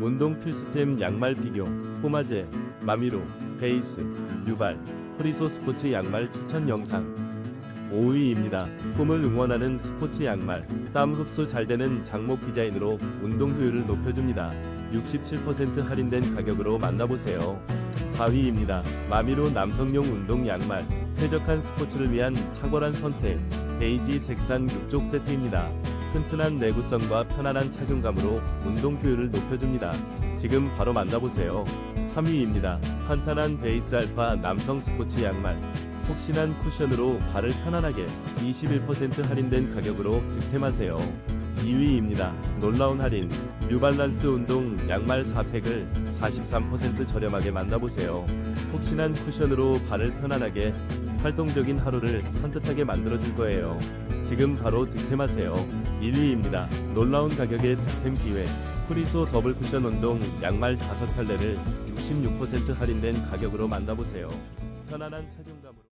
운동 필수템 양말 비교, 포마제, 마미로, 베이스, 뉴발, 프리소 스포츠 양말 추천 영상. 5위입니다. 꿈을 응원하는 스포츠 양말. 땀 흡수 잘 되는 장목 디자인으로 운동 효율을 높여줍니다. 67% 할인된 가격으로 만나보세요. 4위입니다. 마미로 남성용 운동 양말. 쾌적한 스포츠를 위한 탁월한 선택. 베이지 색상 6족 세트입니다. 튼튼한 내구성과 편안한 착용감으로 운동 효율을 높여줍니다. 지금 바로 만나보세요. 3위입니다. 탄탄한 베이스 알파 남성 스포츠 양말. 폭신한 쿠션으로 발을 편안하게 21% 할인된 가격으로 득템하세요. 2위입니다. 놀라운 할인. 뉴발란스 운동 양말 4팩을 43% 저렴하게 만나보세요. 폭신한 쿠션으로 발을 편안하게 활동적인 하루를 산뜻하게 만들어줄 거예요. 지금 바로 득템하세요. 1위입니다. 놀라운 가격의 득템 기회. 프리소 더블 쿠션 운동 양말 5켤레를 66% 할인된 가격으로 만나보세요. 편안한 착용감으로